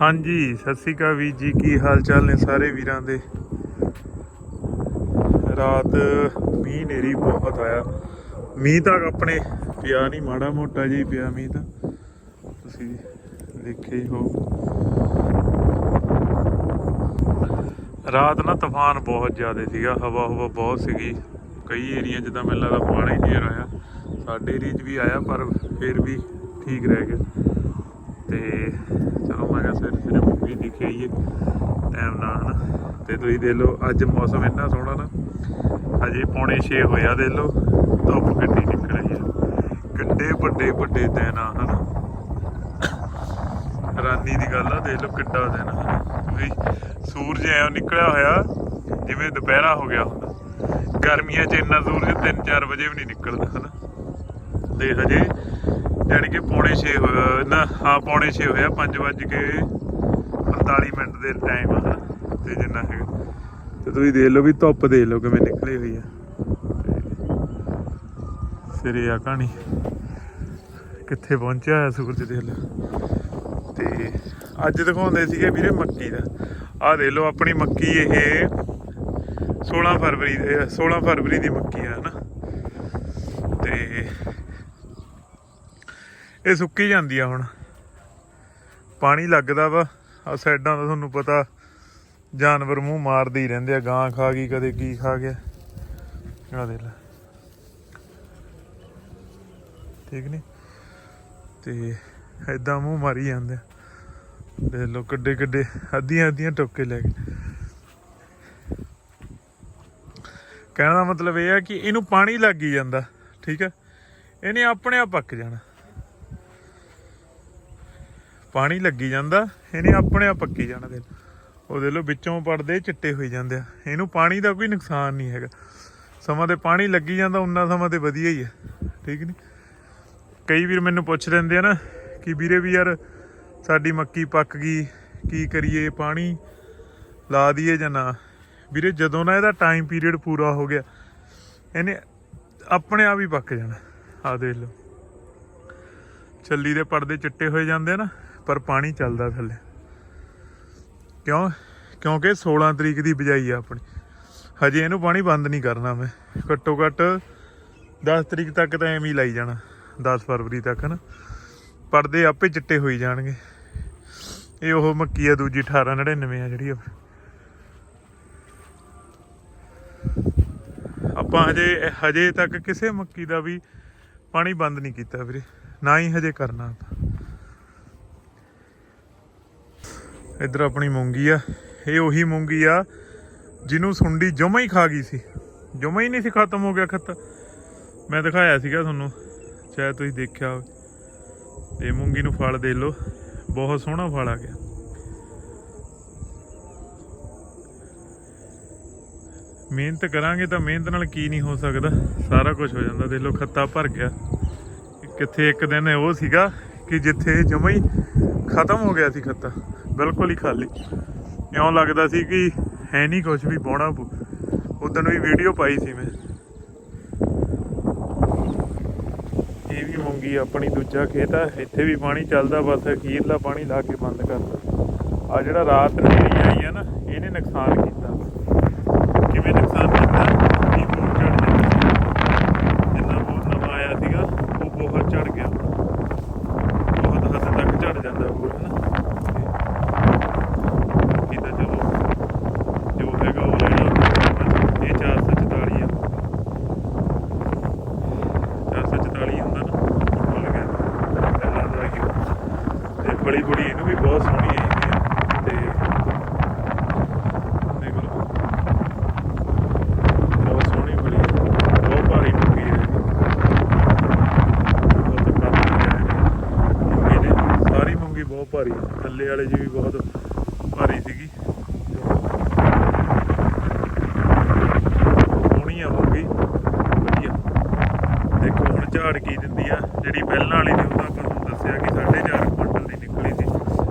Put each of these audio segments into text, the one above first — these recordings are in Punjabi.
ਹਾਂਜੀ, ਸਤਿ ਸ੍ਰੀ ਅਕਾਲ ਵੀਰ ਜੀ, ਕੀ ਹਾਲ ਚਾਲ ਨੇ ਸਾਰੇ ਵੀਰਾਂ ਦੇ? ਰਾਤ ਮੀਂਹ ਨੇਰੀ ਬਹੁਤ ਆਇਆ। ਮੀਂਹ ਤਾਂ ਆਪਣੇ ਪਿਆ ਨਹੀਂ, ਮਾੜਾ ਮੋਟਾ ਜਿਹਾ ਪਿਆ ਮੀਂਹ ਤਾਂ। ਤੁਸੀਂ ਦੇਖਿਆ ਹੀ ਹੋ ਰਾਤ ਨਾ ਤੂਫਾਨ ਬਹੁਤ ਜ਼ਿਆਦਾ ਸੀਗਾ, ਹਵਾ ਹਵਾ ਬਹੁਤ ਸੀਗੀ। ਕਈ ਏਰੀਆ ਜਿੱਦਾਂ ਤਾਂ ਮੈਨੂੰ ਲੱਗਦਾ ਪਾਣੀ ਨਹੀਂ ਆਇਆ ਸਾਡੇ ਏਰੀਆ 'ਚ ਵੀ ਆਇਆ, ਪਰ ਫਿਰ ਵੀ ਠੀਕ ਰਹਿ ਗਿਆ। ਤੇ ਚਲੋ ਸਵੇਰੇ ਸਵੇਰੇ ਮੂਵੀ ਦੇਖੀ ਆਈਏ ਟਾਈਮ ਨਾਲ, ਹਨਾ। ਤੇ ਤੁਸੀਂ ਦੇਖ ਲਓ, ਅੱਜ ਮੌਸਮ ਇੰਨਾ ਸੋਹਣਾ ਨਾ ਅਜੇ ਪੌਣੇ 6 ਹੋਇਆ ਦੇਖ ਲਓ। ਧੁੱਪ ਕਿੰਨੀ ਨਿਕਲ ਆਈ ਹੈ ਕਿੱਡੇ ਵੱਡੇ ਵੱਡੇ ਦਿਨ ਆ, ਹਨਾ। ਰਾਨੀ ਦੀ ਗੱਲ ਆ, ਦੇਖ ਲਓ ਕਿੱਡਾ ਦਿਨ ਆ, ਹਨਾ। ਵੀ ਸੂਰਜ ਐ ਨਿਕਲਿਆ ਹੋਇਆ, ਜਿਵੇਂ ਦੁਪਹਿਰਾ ਹੋ ਗਿਆ ਹੁੰਦਾ। ਗਰਮੀਆਂ 'ਚ ਇੰਨਾ ਸੂਰਜ 3-4 ਵਜੇ ਵੀ ਨਹੀਂ ਨਿਕਲਦਾ, ਹਨਾ। ਤੇ ਹਜੇ ਜਾਣੀ ਕਿ ਪੌਣੇ 6 ਹੋਇਆ ਨਾ, ਹਾਂ, ਪੌਣੇ 6 ਹੋਇਆ 5 ਵੱਜ ਕੇ 45 ਮਿੰਟ ਦੇ ਟਾਈਮ ਆ ਤੇ ਜਿੰਨਾ ਹੈਗਾ। ਤੇ ਤੁਸੀਂ ਦੇਖ ਲਓ ਵੀ ਧੁੱਪ ਦੇਖ ਲਓ ਕਿਵੇਂ ਨਿਕਲੀ ਹੋਈ ਆ। ਸਿਰੇ ਆ ਕਹਾਣੀ, ਕਿੱਥੇ ਪਹੁੰਚਿਆ ਹੋਇਆ ਸੂਰਜ ਦੇਖ ਲਓ। ਤੇ ਅੱਜ ਦਿਖਾਉਂਦੇ ਸੀਗੇ ਵੀਰੇ ਮੱਕੀ ਦਾ। ਆਹ ਦੇਖ ਲਓ ਆਪਣੀ ਮੱਕੀ ਇਹ 16 ਫਰਵਰੀ ਦੇ 16 ਫਰਵਰੀ ਦੀ ਮੱਕੀ ਆ ਹਨਾ ਤੇ ਇਹ ਸੁੱਕੀ ਜਾਂਦੀ ਆ ਹੁਣ। ਪਾਣੀ ਲੱਗਦਾ ਵਾ ਆ ਸਾਈਡਾਂ ਦਾ ਤੁਹਾਨੂੰ ਪਤਾ ਜਾਨਵਰ ਮੂੰਹ ਮਾਰਦੇ ਹੀ ਰਹਿੰਦੇ ਆ, ਗਾਂ ਖਾ ਗਈ, ਕਦੇ ਕੀ ਖਾ ਗਿਆ। ਆ ਦੇ ਲੈ। ਠੀਕ ਨਹੀਂ ਤੇ ਐਦਾਂ ਮੂੰਹ ਮਾਰੀ ਜਾਂਦੇ ਆ। ਦੇਖ ਲੋ ਕਿੱਡੇ ਕਿੱਡੇ ਅੱਧੀਆਂ ਅੱਧੀਆਂ ਟੋਕੇ ਲੈ ਗਏ ਕਹਿਣ ਦਾ ਮਤਲਬ ਇਹ ਆ ਕਿ ਇਹਨੂੰ ਪਾਣੀ ਲੱਗ ਹੀ ਜਾਂਦਾ, ਠੀਕ ਹੈ ਇਹਨੇ ਆਪਣੇ ਆਪ ਪੱਕ ਜਾਣਾ। ਪਾਣੀ ਲੱਗੀ ਜਾਂਦਾ, ਇਹਨੇ ਆਪਣੇ ਆਪ ਪੱਕੀ ਜਾਣਾ ਦੇ ਉਹ ਦੇ ਲੋ ਵਿੱਚੋਂ ਪੜਦੇ ਚਿੱਟੇ ਹੋਈ ਜਾਂਦੇ ਆ। ਇਹਨੂੰ ਪਾਣੀ ਦਾ ਕੋਈ ਨੁਕਸਾਨ ਨਹੀਂ ਹੈਗਾ। ਸਮਾਂ ਤੇ ਪਾਣੀ ਲੱਗੀ ਜਾਂਦਾ, ਉਨਾ ਸਮਾਂ ਤੇ ਵਧੀਆ ਹੀ ਹੈ ਠੀਕ ਨਹੀਂ ਕਈ ਵੀਰ ਮੈਨੂੰ ਪੁੱਛ ਲੈਂਦੇ ਆ ਨਾ ਕਿ ਵੀਰੇ ਵੀ ਯਾਰ ਸਾਡੀ ਮੱਕੀ ਪੱਕ ਗਈ, ਕੀ ਕਰੀਏ? ਪਾਣੀ ਲਾ ਦਈਏ ਜਾਂ ਨਾ? ਵੀਰੇ ਜਦੋਂ ਨਾ ਇਹਦਾ ਟਾਈਮ ਪੀਰੀਅਡ ਪੂਰਾ ਹੋ ਗਿਆ, ਇਹਨੇ ਆਪਣੇ ਆਪ ਹੀ ਪੱਕ ਜਾਣਾ। ਆ ਦੇਖ ਲਓ। ਚੱਲੀ ਦੇ ਪਰਦੇ ਚਿੱਟੇ ਹੋਏ ਜਾਂਦੇ ਨਾ। ਪਰ ਪਾਣੀ ਚੱਲਦਾ ਥੱਲੇ। ਕਿਉਂ? ਕਿਉਂਕਿ 16 ਤਰੀਕ ਦੀ ਬਜਾਈ ਆ ਆਪਣੀ। ਹਜੇ ਇਹਨੂੰ ਪਾਣੀ ਬੰਦ ਨਹੀਂ ਕਰਨਾ ਮੈਂ। ਘੱਟੋ ਘੱਟ 10 ਤਰੀਕ ਤੱਕ ਤਾਂ ਐਵੇਂ ਹੀ ਲਾਈ ਜਾਣਾ। 10 ਫਰਵਰੀ ਤੱਕ ਨਾ ਪਰਦੇ ਆਪੇ ਚਿੱਟੇ ਹੋਈ ਜਾਣਗੇ। ਇਹ ਉਹ ਮੱਕੀ ਆ ਦੂਜੀ 1899 ਆ ਜਿਹੜੀ ਆਪਾਂ ਹਜੇ ਹਜੇ ਤੱਕ ਕਿਸੇ ਮੱਕੀ ਦਾ ਵੀ ਪਾਣੀ ਬੰਦ ਨਹੀਂ ਕੀਤਾ ਵੀਰੇ। ਨਾ ਹੀ ਹਜੇ ਕਰਨਾ ਆਪਾਂ। ਇੱਧਰ ਆਪਣੀ ਮੂੰਗੀ ਆ। ਇਹ ਉਹੀ ਮੂੰਗੀ ਆ ਜਿਹਨੂੰ ਸੁੰਡੀ ਜਮਾ ਹੀ ਖਾ ਗਈ ਸੀ। ਜਮਾ ਹੀ ਨਹੀਂ ਸੀ, ਖਤਮ ਹੋ ਗਿਆ ਖੱਤ। ਮੈਂ ਦਿਖਾਇਆ ਸੀਗਾ ਤੁਹਾਨੂੰ, ਸ਼ਾਇਦ ਤੁਸੀਂ ਦੇਖਿਆ ਹੋਵੇ। ਤੇ ਮੂੰਗੀ ਨੂੰ ਫਲ ਦੇ ਲਓ, ਬਹੁਤ ਸੋਹਣਾ ਫਲ ਆ ਗਿਆ। ਮਿਹਨਤ ਕਰਾਂਗੇ ਤਾਂ ਮਿਹਨਤ ਨਾਲ ਕੀ ਨਹੀਂ ਹੋ ਸਕਦਾ, ਸਾਰਾ ਕੁਝ ਹੋ ਜਾਂਦਾ। ਦੇਖ ਲਓ, ਖੱਤਾ ਭਰ ਗਿਆ। ਕਿੱਥੇ ਇੱਕ ਦਿਨ ਉਹ ਸੀਗਾ ਕਿ ਜਿੱਥੇ ਜਮਾ ਹੀ ਖਤਮ ਹੋ ਗਿਆ ਸੀ ਖੱਤਾ, ਬਿਲਕੁਲ ਹੀ ਖਾਲੀ। ਇਉਂ ਲੱਗਦਾ ਸੀ ਕਿ ਹੈ ਨਹੀਂ ਕੁਝ ਵੀ, ਬੋਣਾ ਉਦੋਂ ਵੀ ਵੀਡੀਓ ਪਾਈ ਸੀ ਮੈਂ। ਇਹ ਵੀ ਮੰਗੀ ਆਪਣੀ ਦੂਜਾ ਖੇਤ ਆ, ਇੱਥੇ ਵੀ ਪਾਣੀ ਚੱਲਦਾ, ਬਸ ਅਖੀਰਲਾ ਪਾਣੀ ਲਾ ਕੇ ਬੰਦ ਕਰਦਾ ਆ ਜਿਹੜਾ ਰਾਤ ਨੇਰੀ ਆਈ ਆ ਨਾ, ਇਹਨੇ ਨੁਕਸਾਨ ਕੀਤਾ। ਕਿਵੇਂ ਨੁਕਸਾਨ ਕੀਤਾ ਕੀ ਬੋਰ ਚੜ ਜਾਂਦਾ ਜਿੰਨਾ ਬੋਰ ਨਵਾਂ ਆਇਆ ਸੀਗਾ ਉਹ ਬਹੁਤ ਚੜ ਗਿਆ ਬਹੁਤ ਹੱਦ ਤੱਕ ਚੜ ਜਾਂਦਾ ਬੋਰ ਨਾ ਕਿਤਾ ਚਲੋ ਜੋ ਹੈਗਾ ਉਹ ਲੈਣਾ ਇਹ 444 ਆ 444 ਹੁੰਦਾ ਨਾ ਭੁੱਲ ਗਿਆ ਪਹਿਲਾਂ ਦਾ ਹੀ ਉਹ। ਤੇ ਬੜੀ ਬੜੀ ਇਹਨੂੰ ਵੀ ਬਹੁਤ ਸੋਹਣੀ ਹੈ ਇਹ ਤੇ ਦੇਖ ਲਓ ਬਹੁਤ ਸੋਹਣੀ ਬੜੀ ਬਹੁਤ ਭਾਰੀ ਮੁੰਗੀ ਹੈ ਬਹੁਤ ਕੰਮ ਮੁੰਗੀ ਨੇ ਸਾਰੀ ਮੁੰਗੀ ਬਹੁਤ ਭਾਰੀ ਹੈ। ਥੱਲੇ ਵਾਲੇ ਜੀ ਵੀ ਬਹੁਤ ਭਾਰੀ ਸੀਗੀ। ਸੋਹਣੀ ਆ ਮੁੰਗੀ ਵਧੀਆ। ਦੇਖੋ ਹੁਣ ਝਾੜ ਕੀ ਦਿੰਦੀ ਆ। ਜਿਹੜੀ ਪਹਿਲਾਂ ਵਾਲੀ ਦੀ ਉਹਦਾ ਆਪਾਂ ਤੁਹਾਨੂੰ ਦੱਸਿਆ ਕਿ 4.5 ਕੁਇੰਟਲ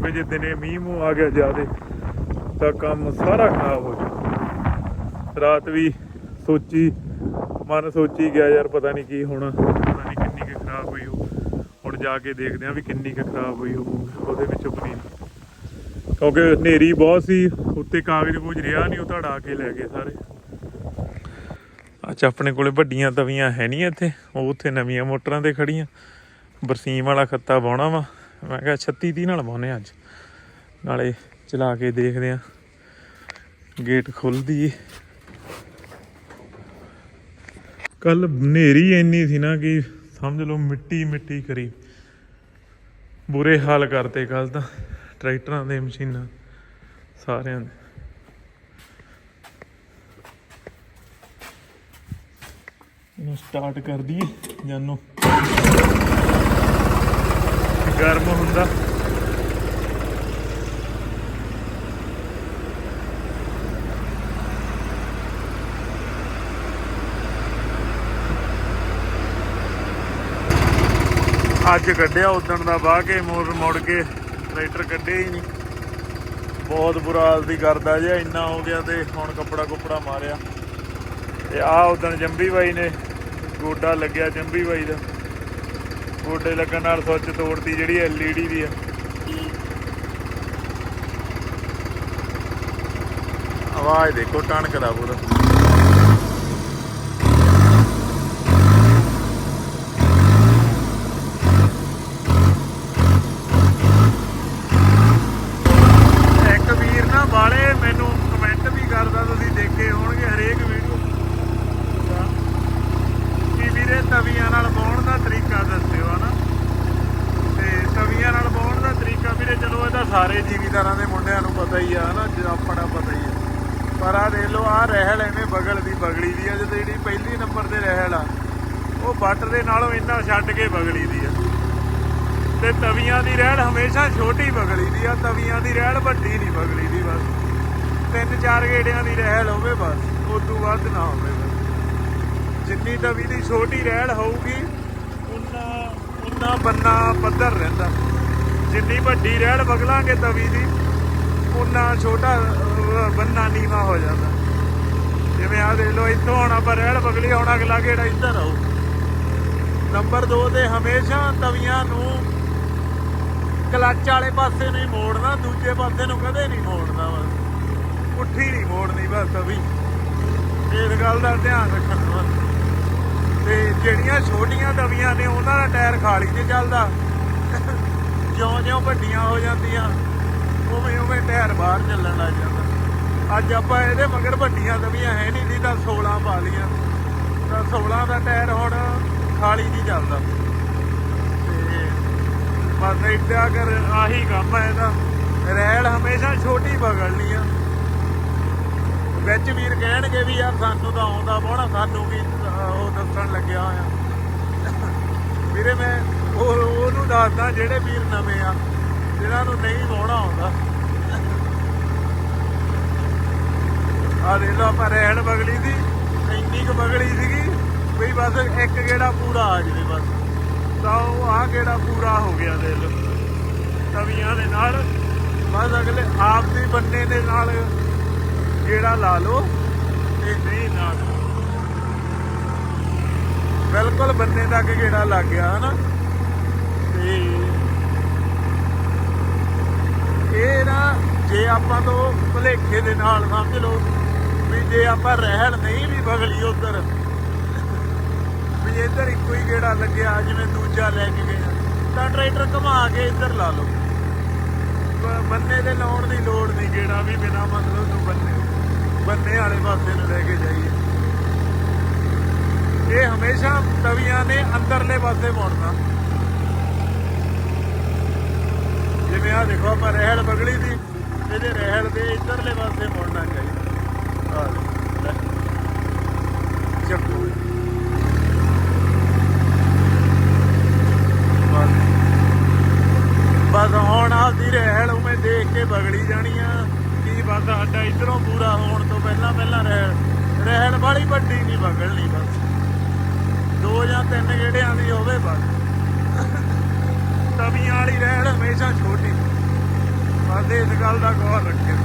ਕਿਉਂਕਿ ਜੇ ਦਿਨੇ ਮੀਂਹ ਮੂੰਹ ਆ ਗਿਆ ਜ਼ਿਆਦੇ, ਤਾਂ ਕੰਮ ਸਾਰਾ ਖਰਾਬ ਹੋ ਜਾਊ। ਰਾਤ ਵੀ ਸੋਚੀ, ਮਨ ਸੋਚੀ ਗਿਆ ਯਾਰ ਪਤਾ ਨਹੀਂ ਕੀ ਹੋਣਾ, ਪਤਾ ਨਹੀਂ ਕਿੰਨੀ ਕੁ ਖਰਾਬ ਹੋਈ ਹੋ ਹੁਣ ਜਾ ਕੇ ਦੇਖਦੇ ਆਂ ਵੀ ਕਿੰਨੀ ਕੁ ਖਰਾਬ ਹੋਈ ਹੋਊਗੀ ਉਹਦੇ ਵਿੱਚੋਂ ਪਨੀਰ ਕਿਉਂਕਿ ਹਨੇਰੀ ਬਹੁਤ ਸੀ, ਉੱਤੇ ਕਾਗਜ਼ ਕੁਝ ਰਿਹਾ ਨਹੀਂ ਉਹ ਤਾਂ ਕੇ ਲੈ ਗਏ ਸਾਰੇ। ਅੱਛਾ, ਆਪਣੇ ਕੋਲੇ ਵੱਡੀਆਂ ਤਵੀਆਂ ਹੈ ਨਹੀਂ ਇੱਥੇ, ਉਹ ਉੱਥੇ ਨਵੀਆਂ ਮੋਟਰਾਂ ਤੇ ਖੜੀਆਂ ਬਰਸੀਮ ਵਾਲਾ ਖੱਤਾ ਬਾਉਣਾ ਵਾ। ਮੈਂ ਕਿਹਾ 36 30 ਨਾਲ ਬਾਉਨੇ ਅੱਜ। ਨਾਲੇ ਚਲਾ ਕੇ ਦੇਖਦੇ ਆ ਗੇਟ ਖੁੱਲਦੀ ਕੱਲ ਹਨੇਰੀ ਇੰਨੀ ਸੀ ਨਾ ਕਿ ਸਮਝ ਲਓ ਮਿੱਟੀ ਮਿੱਟੀ ਕਰੀ। ਬੁਰੇ ਹਾਲ ਕਰਤੇ ਕੱਲ ਤਾਂ ਟਰੈਕਟਰਾਂ ਦੇ ਮਸ਼ੀਨਾਂ ਸਾਰਿਆਂ ਦੇ। ਇਹਨੂੰ ਸਟਾਰਟ ਕਰ ਦਈਏ ਜਾਨੋ। ਗਰਮ ਹੁੰਦਾ। ਅੱਜ ਕੱਢਿਆ ਉਦਣ ਦਾ ਬਾਹ ਕੇ ਮੋੜ ਮੋੜ ਕੇ, ਟਰੈਕਟਰ ਕੱਢਿਆ ਹੀ ਨਹੀਂ। ਬਹੁਤ ਬੁਰਾ ਹਾਲ ਦੀ ਕਰਦਾ ਜਿਹਾ ਇੰਨਾ ਹੋ ਗਿਆ ਤੇ ਹੁਣ ਕੱਪੜਾ ਕੁਪੜਾ ਮਾਰਿਆ। ਤੇ ਆ ਉਦਣ ਜੰਬੀ ਬਾਈ ਨੇ, ਗੋਡਾ ਲੱਗਿਆ ਜੰਬੀ ਬਾਈ ਦਾ। ਗੋਡੇ ਲੱਗਣ ਨਾਲ ਸੁੱਚ ਤੋੜਦੀ ਜਿਹੜੀ ਐਲਈਡੀ ਦੀ ਆ। ਆਵਾਜ਼ ਦੇਖੋ ਟਣਕ ਦਾ ਪੂਰਾ ਇੱਕ ਵੀਰ ਨਾ ਬਾਲੇ ਮੈਨੂੰ ਕਮੈਂਟ ਵੀ ਕਰਦਾ ਤੁਸੀਂ ਦੇਖੇ ਹੋਣਗੇ ਹਰੇਕ ਵੀਡੀਓ ਕਿ ਵੀਰੇ ਤਵੀਆਂ ਨਾਲ ਬਾਉਣ ਦਾ ਤਰੀਕਾ ਦੱਸਿਓ ਹਨਾ ਤੇ ਤਵੀਆਂ ਨਾਲ ਬਾਉਣ ਦਾ ਤਰੀਕਾ ਵੀਰੇ ਚਲੋ ਇਹਦਾ ਸਾਰੇ ਜੀਵੀਦਾਰਾਂ ਦੇ ਮੁੰਡਿਆਂ ਨੂੰ ਪਤਾ ਹੀ ਆ, ਹਨਾ, ਜੇ ਆਪਣਾ ਪਤਾ ਹੀ ਆ। ਪਰ ਆ ਦੇਖ ਲਓ ਆ ਰਹਿਲ ਐਵੇਂ ਬਗਲ ਦੀ ਬਗੜੀ ਦੀ ਆ, ਜਦੋਂ ਜਿਹੜੀ ਪਹਿਲੀ ਨੰਬਰ ਤੇ ਰਹਿਲ ਆ, ਉਹ ਬੱਟ ਦੇ ਨਾਲੋਂ ਇੰਨਾ ਛੱਡ ਕੇ ਬਗਲੀ ਦੀ ਆ। ਤੇ ਤਵੀਆਂ ਦੀ ਰਹਿਲ ਹਮੇਸ਼ਾ ਛੋਟੀ ਬਗਲੀ ਦੀ ਆ, ਤਵੀਆਂ ਦੀ ਰਹਿਲ ਵੱਡੀ ਨਹੀਂ ਬਗਲੀ ਦੀ ਬਸ। ਤਿੰਨ ਚਾਰ ਗੇੜਿਆਂ ਦੀ ਰਹਿਲ ਹੋਵੇ ਬਸ, ਉਦੋਂ ਵੱਧ ਨਾ ਹੋਵੇ ਬਸ। ਜਿੰਨੀ ਤਵੀ ਦੀ ਛੋਟੀ ਰਹਿਲ ਹੋਊਗੀ, ਉਨਾ ਉਨਾ ਬੰਨਾ ਪੱਧਰ ਰਹਿੰਦਾ। ਜਿੰਨੀ ਵੱਡੀ ਰਹਿਲ ਬਗਲਾਂਗੇ ਤਵੀ ਦੀ ਉਨਾ ਛੋਟਾ ਬੰਨਾ ਨੀਵਾ ਹੋ ਜਾਂਦਾ। ਜਿਵੇਂ ਆ ਦੇਖ ਲਓ, ਇੱਥੋਂ ਹੁਣ ਆਪਾਂ ਰਹਿਲ ਬਗਲੀ ਹੁਣ ਅਗਲਾ ਗੇੜਾ ਇੱਧਰ ਆਊ। ਨੰਬਰ 2 ਤੇ ਹਮੇਸ਼ਾ ਤਵੀਆਂ ਨੂੰ ਕਲੱਚ ਵਾਲੇ ਪਾਸੇ ਨਹੀਂ ਮੋੜਨਾ, ਦੂਜੇ ਪਾਸੇ ਨੂੰ ਕਦੇ ਨਹੀਂ ਮੋੜਨਾ ਬਸ ਪੁੱਠੀ ਨਹੀਂ ਮੋੜਨੀ ਬਸ ਤਵੀ। ਇਸ ਗੱਲ ਦਾ ਧਿਆਨ ਰੱਖਣਾ ਬਸ ਤੇ ਜਿਹੜੀਆਂ ਛੋਟੀਆਂ ਤਵੀਆਂ ਨੇ, ਉਹਨਾਂ ਦਾ ਟਾਇਰ ਖਾਲੀ 'ਚ ਚੱਲਦਾ। ਜਿਉਂ-ਜਿਉਂ ਵੱਡੀਆਂ ਹੋ ਜਾਂਦੀਆਂ। ਉਵੇਂ ਉਵੇਂ ਟਾਇਰ ਬਾਹਰ ਚੱਲਣ ਲੱਗ ਜਾਂਦਾ। ਅੱਜ ਆਪਾਂ ਇਹਦੇ ਮਗਰ ਵੱਡੀਆਂ ਦਵੀਆਂ ਹੈ ਨਹੀਂ ਸੀ ਤਾਂ 16 ਪਾ ਲੀਆਂ ਤਾਂ 16 ਦਾ ਟਾਇਰ ਹੁਣ ਖਾਲੀ ਨਹੀਂ ਚੱਲਦਾ। ਤੇ ਬਸ ਇੱਦਾਂ ਕਰ ਆਹੀ ਕੰਮ ਹੈ ਇਹਦਾ। ਰੈਲ ਹਮੇਸ਼ਾ ਛੋਟੀ ਬਗਲਣੀ ਆ। ਵਿੱਚ ਵੀਰ ਕਹਿਣਗੇ ਵੀ ਯਾਰ ਸਾਨੂੰ ਤਾਂ ਆਉਂਦਾ ਬੋਣਾ ਸਾਨੂੰ ਵੀ ਉਹ ਦੱਸਣ ਲੱਗਿਆ ਹੋਇਆ। ਵੀਰੇ ਮੈਂ ਉਹ ਉਹਨੂੰ ਦੱਸਦਾ ਜਿਹੜੇ ਵੀਰ ਨਵੇਂ ਆ ਜਿਹਨਾਂ ਨੂੰ ਨਹੀਂ ਵਾਉਣਾ ਆਉਂਦਾ। ਆ ਦੇ ਲੋ ਆਪਾਂ ਰਹਿਣ ਬਗਲੀ ਦੀ, ਇੰਨੀ ਕੁ ਬਗਲੀ ਸੀਗੀ ਵੀ ਬਸ ਇੱਕ ਗੇੜਾ ਪੂਰਾ ਆ ਜਵੇ ਬਸ। ਤਾਂ ਉਹ ਆ ਗੇੜਾ ਪੂਰਾ ਹੋ ਗਿਆ ਦੇ ਲੋ ਤਵੀਆਂ ਦੇ ਨਾਲ, ਬਸ ਅਗਲੇ ਆਪ ਦੇ ਬੰਨੇ ਦੇ ਨਾਲ ਗੇੜਾ ਲਾ ਲਓ ਤੇ ਨਹੀਂ ਨਾ ਬਿਲਕੁਲ ਬੰਨੇ ਤੱਕ ਗੇੜਾ ਲੱਗ ਗਿਆ, ਹਨਾ? ਤੇ ਇਹ ਨਾ ਜੇ ਆਪਾਂ ਤੋਂ ਭਲੇਖੇ ਦੇ ਨਾਲ ਸਮਝ ਲਓ ਵੀ ਜੇ ਆਪਾਂ ਰਹਿਣ ਨਹੀਂ ਵੀ ਬਗਲੀ ਉਧਰ, ਵੀ ਇੱਧਰ ਇੱਕੋ ਹੀ ਗੇੜਾ ਲੱਗਿਆ ਜਿਵੇਂ ਦੂਜਾ ਲੈ ਕੇ ਗਿਆ ਤਾਂ ਟਰੈਕਟਰ ਘੁਮਾ ਕੇ ਇੱਧਰ ਲਾ ਲਓ। ਬੰਨੇ ਦੇ ਲਾਉਣ ਦੀ ਲੋੜ ਨਹੀਂ ਗੇੜਾ ਵੀ ਬਿਨਾ ਮਤਲਬ ਤੋਂ ਬੰਨੇ। ਬੰਨੇ ਵਾਲੇ ਪਾਸੇ ਨੂੰ ਲੈ ਕੇ ਜਾਈਏ। ਇਹ ਹਮੇਸ਼ਾ ਤਵੀਆਂ ਨੇ ਅੰਦਰਲੇ ਪਾਸੇ ਮੋੜਨਾ। ਜਿਵੇਂ ਆ ਦੇਖੋ ਆਪਾਂ ਰਹਿਲ ਬਗਲੀ ਦੀ ਇਹਦੇ ਰਹਿਲ ਦੇ ਇਧਰਲੇ ਪਾਸੇ ਮੋੜਨਾ ਚਾਹੀਦਾ ਆ ਲੈ ਚੱਕੋ ਬਸ ਬਸ ਹੁਣ ਆਪਦੀ ਰਹਿਲ ਉਵੇਂ ਦੇਖ ਕੇ ਬਗੜੀ ਜਾਣੀ ਆ ਕੀ ਬਸ ਸਾਡਾ ਇਧਰੋਂ ਪੂਰਾ ਹੋਣ ਤੋਂ ਪਹਿਲਾਂ ਪਹਿਲਾਂ ਰਹਿਲ ਰਹਿਲ ਵਾਲੀ ਵੱਡੀ ਨਹੀਂ ਬਗੜਨੀ ਬਸ ਦੋ ਜਾਂ ਤਿੰਨ ਗੇੜਿਆਂ ਦੀ ਹੋਵੇ ਬਸ ਤਵੀਆਂ ਵਾਲੀ ਰਹਿਣ ਹਮੇਸ਼ਾ ਛੋਟੀ ਬਸ ਇਸ ਗੱਲ ਦਾ ਗੌਰ ਰੱਖਿਓ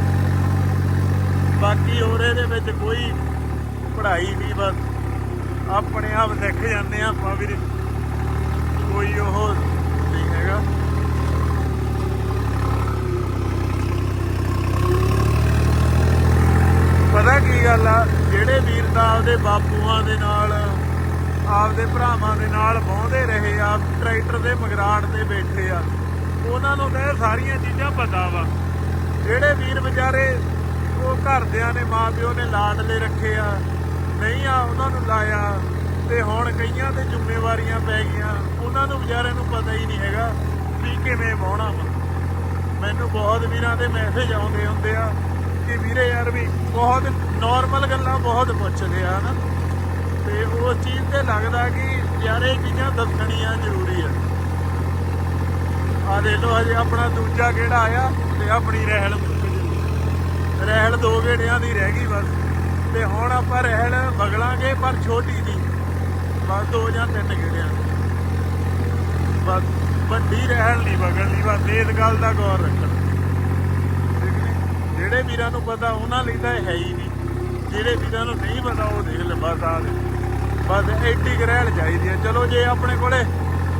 ਬਾਕੀ ਹੋਰ ਇਹਦੇ ਵਿੱਚ ਕੋਈ ਪੜ੍ਹਾਈ ਨਹੀਂ, ਬਸ ਆਪਣੇ ਆਪ ਸਿੱਖ ਜਾਂਦੇ ਆ ਆਪਾਂ ਵੀ ਕੋਈ ਉਹ ਨਹੀਂ ਹੈਗਾ। ਪਤਾ ਕੀ ਗੱਲ ਆ, ਜਿਹੜੇ ਵੀਰ ਤਾਂ ਆਪਦੇ ਬਾਪੂਆਂ ਦੇ ਨਾਲ, ਆਪਦੇ ਭਰਾਵਾਂ ਦੇ ਨਾਲ ਵਾਹੁੰਦੇ ਰਹੇ ਆ, ਟਰੈਕਟਰ ਦੇ ਮਗਰਾੜ ਤੇ ਬੈਠੇ ਆ, ਉਹਨਾਂ ਨੂੰ ਤਾਂ ਇਹ ਸਾਰੀਆਂ ਚੀਜ਼ਾਂ ਪਤਾ ਵਾ। ਜਿਹੜੇ ਵੀਰ ਵਿਚਾਰੇ ਉਹ ਘਰਦਿਆਂ ਨੇ ਮਾਪਿਓ ਨੇ ਲਾਡਲੇ ਰੱਖੇ ਆ, ਨਹੀਂ ਆ, ਉਹਨਾਂ ਨੂੰ ਲਾਇਆ ਤੇ ਹੁਣ ਕਈਆਂ ਤੇ ਜ਼ਿੰਮੇਵਾਰੀਆਂ ਪੈ ਗਈਆਂ। ਉਹਨਾਂ ਨੂੰ ਵਿਚਾਰਿਆਂ ਨੂੰ ਪਤਾ ਹੀ ਨਹੀਂ ਹੈਗਾ ਵੀ ਕਿਵੇਂ ਵਾਹੁਣਾ ਵਾ। ਮੈਨੂੰ ਬਹੁਤ ਵੀਰਾਂ ਦੇ ਮੈਸੇਜ ਆਉਂਦੇ ਹੁੰਦੇ ਆ ਕਿ ਵੀਰੇ ਯਾਰ ਵੀ ਬਹੁਤ ਨਾਰਮਲ ਗੱਲਾਂ ਬਹੁਤ ਪੁੱਛਦੇ ਆ ਨਾ। ਤੇ ਉਸ ਚੀਜ਼ ਤੇ ਲੱਗਦਾ ਕਿ ਯਾਰ ਇਹ ਚੀਜ਼ਾਂ ਦੱਸਣੀਆਂ ਜ਼ਰੂਰੀ ਆ। ਆ ਦੇ ਲੋ ਹਜੇ ਆਪਣਾ ਦੂਜਾ ਕਿਹੜਾ ਆਇਆ ਤੇ ਆਪਣੀ ਰਹਿਲ ਮੁੱਕ ਰਹਿਲ ਦੋ ਗੇੜਿਆਂ ਦੀ ਰਹਿ ਗਈ ਬਸ। ਤੇ ਹੁਣ ਆਪਾਂ ਰਹਿਣ ਬਗਲਾਂਗੇ ਪਰ ਛੋਟੀ ਨਹੀਂ ਬਸ ਦੋ ਜਾਂ ਤਿੰਨ ਗੇੜਿਆਂ ਬਸ, ਵੱਡੀ ਰਹਿਣ ਨਹੀਂ ਬਗਲਣੀ ਬਸ ਇਸ ਗੱਲ ਦਾ ਗੌਰ ਰੱਖਣਾ। ਠੀਕ ਜਿਹੜੇ ਵੀਰਾਂ ਨੂੰ ਪਤਾ, ਉਹਨਾਂ ਲਈ ਤਾਂ ਹੈ ਹੀ ਨਹੀਂ। ਜਿਹੜੇ ਵੀਰਾਂ ਨੂੰ ਨਹੀਂ ਪਤਾ, ਉਹ ਦੇਖ ਲੈ ਬਸ ਆ ਦੇ ਬਸ ਐਡੀ ਕੁ ਰਹਿਣ ਚਾਹੀਦੀ ਹੈ। ਚਲੋ ਜੇ ਆਪਣੇ ਕੋਲੇ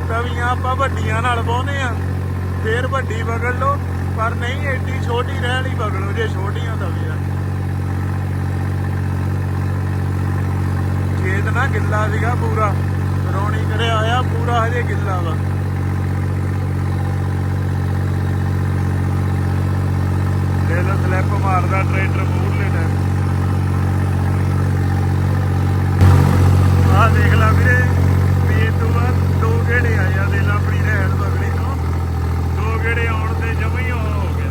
ਤਵੀਆਂ ਆਪਾਂ ਵੱਡੀਆਂ ਨਾਲ ਵਾਹੁੰਦੇ ਆ ਫੇਰ ਵੱਡੀ ਵਗੜ ਲਓ। ਪਰ ਨਹੀਂ ਐਡੀ ਛੋਟੀ ਰਹਿਣ ਹੀ ਬਗਲੋ ਜੇ ਛੋਟੀਆਂ ਤਵੀਆਂ ਖੇਤ ਨਾ ਗਿੱਲਾ ਸੀਗਾ ਪੂਰਾ, ਰੋਣੀ ਕਰਿਆ ਆਇਆ, ਪੂਰਾ ਹਜੇ ਗਿੱਲਾ ਵਾ। ਲੈ ਲੋ ਸਲੈਪ ਮਾਰਦਾ ਟਰੈਕਟਰ ਮੂਰ ਲੈਣਾ। ਆਹ ਦੇਖ ਲਾ ਵੀਰੇ, ਵੀ ਇਹ ਤੋਂ ਬਾਅਦ ਦੋ ਗੇੜੇ ਆਇਆ ਦੇ ਲਾ ਆਪਣੀ ਰਹਿਣ ਬਗੜੀ ਤੋਂ। ਦੋ ਗੇੜੇ ਆਉਣ ਜਮਾ ਹੀ ਹੋ ਗਿਆ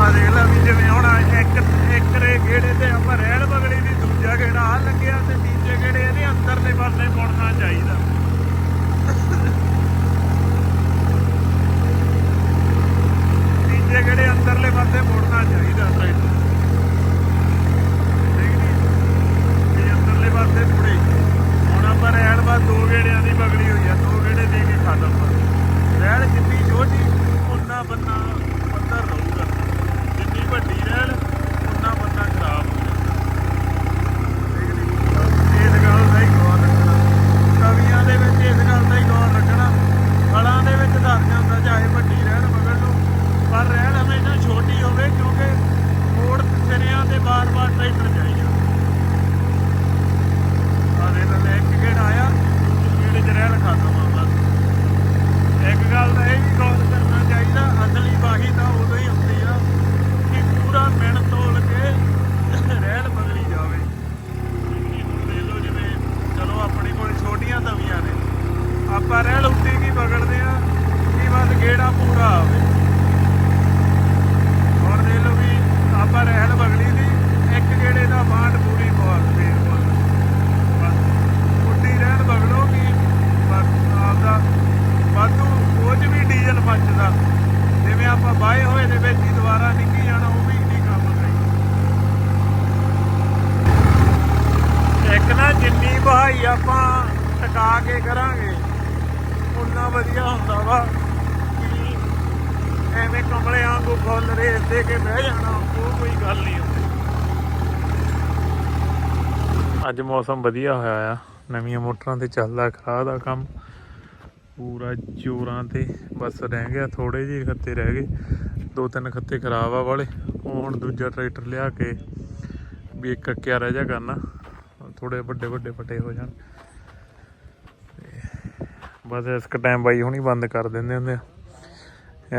ਆ ਦੇਖ ਲਾ ਵੀ ਜਿਵੇਂ ਹੁਣ ਇੱਕ ਇੱਕ ਰੇ ਗੇੜੇ ਤੇ ਆਪਾਂ ਰਹਿਣ ਬਗੜੀ ਦੀ ਦੂਜਾ ਗੇੜਾ ਆ ਲੱਗਿਆ ਤੇ ਤੀਜੇ ਗੇੜੇ ਇਹਦੇ ਅੰਦਰਲੇ ਪਾਸੇ ਮੁੜਨਾ ਚਾਹੀਦਾ ਤੀਜੇ ਗੇੜੇ ਅੰਦਰਲੇ ਪਾਸੇ ਮੁੜਨਾ ਚਾਹੀਦਾ ਟਰੈਕਟਰ ਠੀਕ ਨੀ ਇਹ ਅੰਦਰਲੇ ਪਾਸੇ ਮੁੜੇ ਹੁਣ ਆਪਾਂ ਰਹਿਣ ਬਾਅਦ ਦੋ ਗੇੜਿਆਂ ਦੀ ਬਗੜੀ ਹੋਈ ਆ ਦੋ ਗੇੜੇ ਦੇ ਕੇ ਖਤਮ ਰਹਿਣ ਜਿੰਨੀ ਛੋਟੀ ਉਨਾ ਬੰਨਾ ਪੱਧਰ ਰਹੂਗਾ ਜਿੰਨੀ ਵੱਡੀ ਰਹਿਣ ਉਨਾ ਬੰਨਾ ਖਰਾਬ ਹੋ ਠੀਕ ਨੀ ਇਸ ਗੱਲ ਦਾ ਹੀ ਗੌਰ ਰੱਖਣਾ ਕਵੀਆਂ ਦੇ ਵਿੱਚ ਇਸ ਗੱਲ ਦਾ ਹੀ ਗੌਰ ਰੱਖਣਾ ਫਲਾਂ ਦੇ ਵਿੱਚ ਧਰ ਜਾਂਦਾ ਚਾਹੇ ਵੱਡੀ ਰਹਿਣ ਮਗਰ ਨੂੰ ਪਰ ਰਹਿਣ ਹਮੇਸ਼ਾ ਛੋਟੀ ਹੋਵੇ ਕਿਉਂਕਿ ਮੋੜ ਸਿਰਿਆਂ ਤੇ ਬਾਰ-ਬਾਰ ਟਰੈਕਟਰ ਚਾਹੀਦਾ ਆ ਦੇ ਲੈ ਇੱਕ ਗੇੜਾ ਆਇਆ ਜਿਹੜੇ ਚ ਰਹਿਣ ਖਾਤਮ ਆ ਬਸ ਇੱਕ ਗੱਲ ਦਾ ਇਹ ਵੀ ਗੌਰ ਕਰਨਾ ਚਾਹੀਦਾ ਅਸਲੀ ਬਾਹੀ ਤਾਂ ਉਦੋਂ ਹੀ ਹੁੰਦੀ ਆ ਕਿ ਪੂਰਾ ਮਿਣ ਤੋਲ ਕੇ ਰਹਿਣ ਬਦਲੀ ਜਾਵੇ ਠੀਕ ਨੀ? ਹੁਣ ਦੇਖ ਲਓ ਜਿਵੇਂ ਚਲੋ ਆਪਣੇ ਕੋਲ ਛੋਟੀਆਂ ਤਵੀਆਂ ਨੇ ਆਪਾਂ ਰਹਿਣ ਉੱਤੇ ਕੀ ਬਗੜਦੇ ਆ ਕਿ ਬਸ ਗੇੜਾ ਪੂਰਾ ਆਵੇ ਹੁਣ ਦੇਖ ਲਓ ਵੀ ਆਪਾਂ ਰਹਿਣ ਬਗੜੀ ਦੀ ਇੱਕ ਗੇੜੇ ਦਾ ਬਾਂਟ ਪੂਰੀ ਬਹੁਤ ਫੇਰ ਬਹੁਤ ਬਸ ਉੱਡੀ ਰਹਿਣ ਬਗੜੋ ਕਿ ਬਸ ਆਪਦਾ ਵਾਧੂ ਉਹ 'ਚ ਵੀ ਡੀਜ਼ਲ ਬਚਦਾ ਜਿਵੇਂ ਆਪਾਂ ਬਾਏ ਹੋਏ ਦੇ ਵਿੱਚ ਹੀ ਦੁਬਾਰਾ ਨਿੱਕੀ ਜਾਣਾ ਉਹ ਵੀ ਨਹੀਂ ਕੰਮ ਕਰੀ ਇੱਕ ਨਾ ਜਿੰਨੀ ਆਪਾਂ ਟਿਕਾ ਕੇ ਕਰਾਂਗੇ। ਉਨਾ ਵਧੀਆ ਹੁੰਦਾ ਵਾ ਕਿ ਐਵੇਂ ਕਮਲੇ ਵਾਂਗੂ ਫੁੱਲ ਰੇਸ ਦੇ ਕੇ ਬਹਿ ਜਾਣਾ, ਉਹ ਕੋਈ ਗੱਲ ਨਹੀਂ ਹੁੰਦੀ। ਅੱਜ ਮੌਸਮ ਵਧੀਆ ਹੋਇਆ ਆ। ਨਵੀਆਂ ਮੋਟਰਾਂ ਤੇ ਚੱਲਦਾ ਖਰਾਹ ਦਾ ਕੰਮ। ਪੂਰਾ ਚੋਰਾਂ ਤੇ ਬਸ ਰਹਿ ਗਿਆ ਥੋੜੇ ਜਿਹੇ ਖੱਤੇ ਰਹਿ ਗਏ। ਦੋ ਤਿੰਨ ਖੱਤੇ ਖਰਾਬ ਆ ਵਾਲੇ। ਉਹ ਹੁਣ ਦੂਜਾ ਟਰੈਕਟਰ ਲਿਆ ਕੇ ਵੀ ਇੱਕ ਅੱਕਿਆ ਰਹਿ ਜਾ ਕਰਨਾ। ਥੋੜੇ ਵੱਡੇ ਵੱਡੇ ਫਟੇ ਹੋ ਜਾਣ। ਬਸ ਇਸ ਕ ਟਾਈਮ ਬਾਈ ਹੁਣੀ ਬੰਦ ਕਰ ਦਿੰਦੇ ਹੁੰਦੇ ਆ।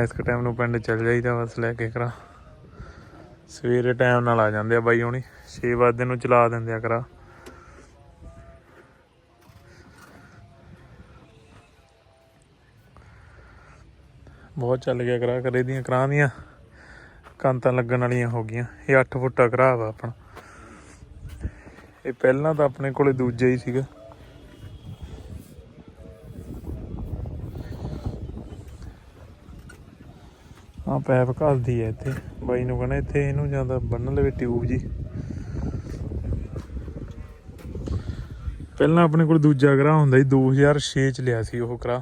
ਇਸ ਕ ਟਾਈਮ ਨੂੰ ਪਿੰਡ ਚੱਲ ਜਾਈਦਾ ਬਸ ਲੈ ਕੇ ਕਰਾ। ਸਵੇਰੇ ਟਾਈਮ ਨਾਲ ਆ ਜਾਂਦੇ ਆ ਬਾਈ ਹੁਣੀ 6 ਵਜੇ ਨੂੰ ਚਲਾ ਦਿੰਦੇ ਆ ਕਰਾ। ਬਹੁਤ ਚੱਲ ਗਿਆ ਕਰਾ ਕਰੇ ਦੀਆਂ ਕਰਾਂ ਦੀਆਂ। ਕੰਤਾਂ ਲੱਗਣ ਵਾਲੀਆਂ ਹੋ ਗਈਆਂ। ਇਹ 8 ਫੁੱਟਾ ਕਰਾ ਵਾ ਆਪਣਾ। ਇਹ ਪਹਿਲਾਂ ਤਾਂ ਆਪਣੇ ਕੋਲੇ ਦੂਜਾ ਹੀ ਸੀਗਾ। ਆ ਪੈਪ ਘਸਦੀ ਐ ਇੱਥੇ। ਬਾਈ ਨੂੰ ਕਹਣਾ ਇੱਥੇ ਇਹਨੂੰ ਜਾਂਦਾ ਬੰਨ ਲਵੇ ਟਿਊਬ ਜੀ। ਪਹਿਲਾਂ ਆਪਣੇ ਕੋਲ ਦੂਜਾ ਕਰਾ ਹੁੰਦਾ ਸੀ 2006 ਚ ਲਿਆ ਸੀ ਉਹ ਕਰਾ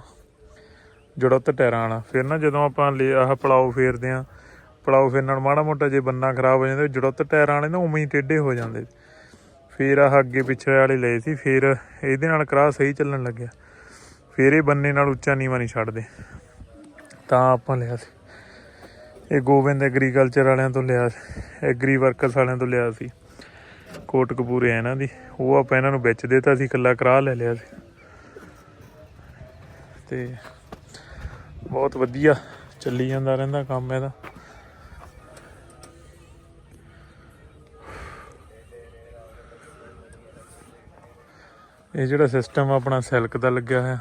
ਜੜਤ ਟਾਇਰਾਂ ਵਾਲਾ ਫਿਰ ਨਾ ਜਦੋਂ ਆਪਾਂ ਲਿਆ ਆਹ ਪਲਾਓ ਫੇਰਦੇ ਆ, ਪਲਾਓ ਫੇਰਨ ਨਾਲ ਮਾੜਾ ਮੋਟਾ ਜੇ ਬੰਨਾ ਖਰਾਬ ਹੋ ਜਾਂਦਾ ਜੜਤ ਟਾਇਰਾਂ ਵਾਲੇ ਨਾ, ਉਵੇਂ ਹੀ ਟੇਢੇ ਹੋ ਜਾਂਦੇ। ਫਿਰ ਆਹ ਅੱਗੇ ਪਿੱਛੇ ਵਾਲੇ ਲਏ ਸੀ, ਫਿਰ ਇਹਦੇ ਨਾਲ ਕਰਾ ਸਹੀ ਚੱਲਣ ਲੱਗਿਆ। ਫਿਰ ਇਹ ਬੰਨੇ ਨਾਲ ਉੱਚਾ ਨੀਵਾ ਨਹੀਂ ਛੱਡਦੇ। ਤਾਂ ਆਪਾਂ ਲਿਆ ਸੀ। ਇਹ ਗੋਬਿੰਦ ਐਗਰੀਕਲਚਰ ਵਾਲਿਆਂ ਤੋਂ ਲਿਆ ਸੀ, ਐਗਰੀ ਵਰਕਰਸ ਵਾਲਿਆਂ ਤੋਂ ਲਿਆ ਸੀ। ਕੋਟਕਪੂਰੇ ਆ ਇਹਨਾਂ ਦੀ। ਉਹ ਆਪਾਂ ਇਹਨਾਂ ਨੂੰ ਵਿੱਚ ਦੇਤਾ ਸੀ, ਇਕੱਲਾ ਕਰਾ ਲੈ ਲਿਆ ਸੀ। ਤੇ ਬਹੁਤ ਵਧੀਆ ਚੱਲੀ ਜਾਂਦਾ ਰਹਿੰਦਾ ਕੰਮ ਇਹਦਾ। ਇਹ ਜਿਹੜਾ ਸਿਸਟਮ ਆਪਣਾ ਸਿਲਕ ਦਾ ਲੱਗਿਆ ਹੋਇਆ।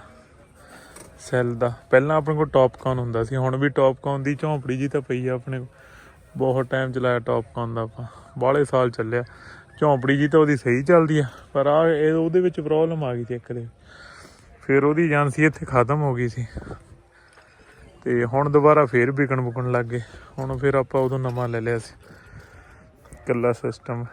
ਸੈੱਲ ਦਾ। ਪਹਿਲਾਂ ਆਪਣੇ ਕੋਲ ਟੌਪਕੌਨ ਹੁੰਦਾ ਸੀ, ਹੁਣ ਵੀ ਟੌਪਕੌਨ ਦੀ ਝੌਂਪੜੀ ਜੀ ਤਾਂ ਪਈ ਆ ਆਪਣੇ ਬਹੁਤ ਟਾਈਮ ਚਲਾਇਆ ਟੌਪਕੌਨ ਦਾ ਆਪਾਂ। ਬਾਹਲੇ ਸਾਲ ਚੱਲਿਆ। ਝੌਂਪੜੀ ਜੀ ਤਾਂ ਉਹਦੀ ਸਹੀ ਚੱਲਦੀ ਆ, ਪਰ ਆ ਇਹ ਉਹਦੇ ਵਿੱਚ ਪ੍ਰੋਬਲਮ ਆ ਗਈ ਸੀ ਇੱਕ ਦੇ। ਫਿਰ ਉਹਦੀ ਏਜੰਸੀ ਇੱਥੇ ਖਤਮ ਹੋ ਗਈ ਸੀ। ਤੇ ਹੁਣ ਦੁਬਾਰਾ ਫੇਰ ਵਿਕਣ ਬੁਕਣ ਲੱਗ ਗਏ। ਹੁਣ ਫਿਰ ਆਪਾਂ ਉਦੋਂ ਨਵਾਂ ਲੈ ਲਿਆ ਸੀ। ਕੱਲਾ ਸਿਸਟਮ